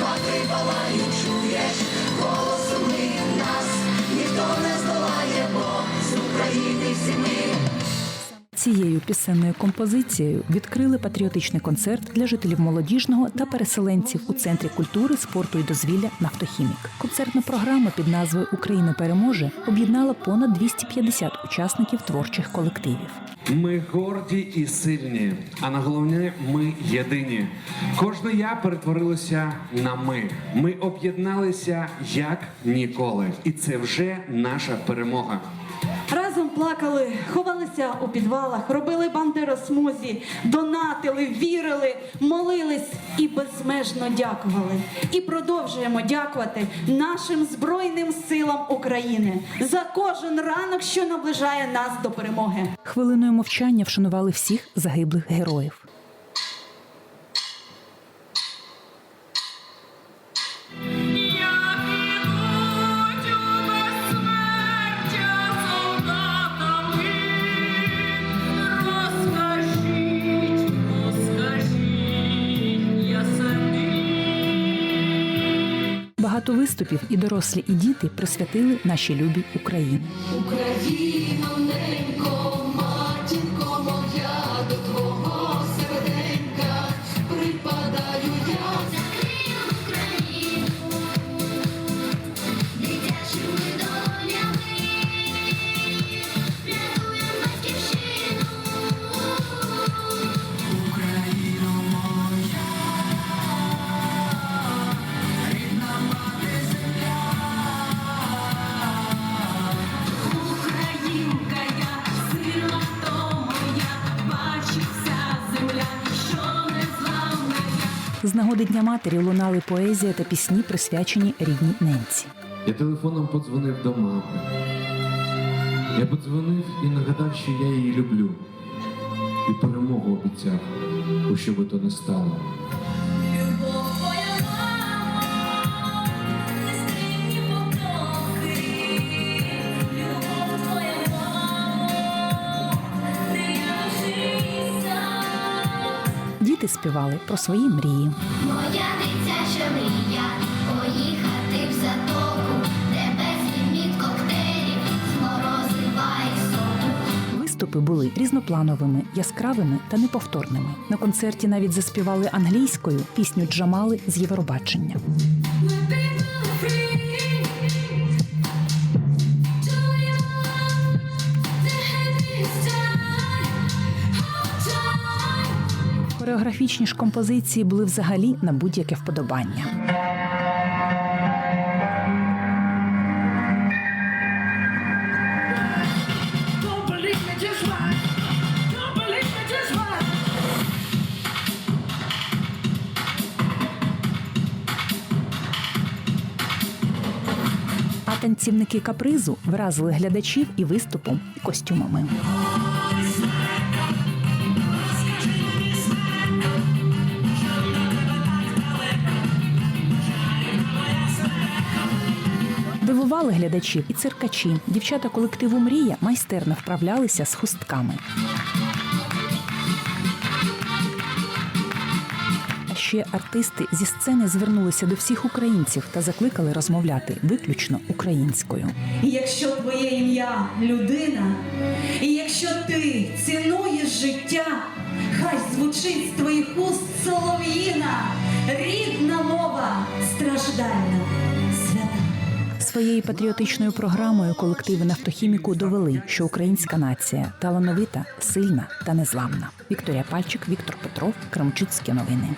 Батри палають, чуєш, голосу ми нас ніхто не здолає, бо з України всі ми. Цією пісенною композицією відкрили патріотичний концерт для жителів молодіжного та переселенців у центрі культури, спорту і дозвілля Нафтохімік. Концертна програма під назвою Україна переможе об'єднала понад 250 учасників творчих колективів. Ми горді і сильні, а на головне ми єдині. Кожне я перетворилося на ми. Ми об'єдналися як ніколи, і це вже наша перемога. Плакали, ховалися у підвалах, робили бандеросмузі, донатили, вірили, молились і безмежно дякували. І продовжуємо дякувати нашим Збройним силам України за кожен ранок, що наближає нас до перемоги. Хвилиною мовчання вшанували всіх загиблих героїв. Багато виступів і дорослі, і діти присвятили нашій любі Україні. Україна. З нагоди Дня матері лунали поезія та пісні, присвячені рідній ненці. Я телефоном подзвонив до мами. Я подзвонив і нагадав, що я її люблю. І перемогу обіцяв, у що би то не стало. Діти співали про свої мрії. Моя дитяча мрія поїхати в затоку, де безліміт коктейлів, зморозива і соку. Виступи були різноплановими, яскравими та неповторними. На концерті навіть заспівали англійською пісню Джамали з Євробачення. Хореографічні ж композиції були взагалі на будь-яке вподобання. Танцівники капризу вразили глядачів і виступом, і костюмами. Дивували глядачів і циркачі. Дівчата колективу Мрія майстерно вправлялися з хустками. Ще артисти зі сцени звернулися до всіх українців та закликали розмовляти виключно українською. І якщо твоє ім'я людина, і якщо ти цінуєш життя, хай звучить з твоїх уст солов'їна, рідна мова страждальна. Своєю патріотичною програмою колективи нафтохіміку довели, що українська нація талановита, сильна та незламна. Вікторія Пальчик, Віктор Петров, Крамчуцькі новини.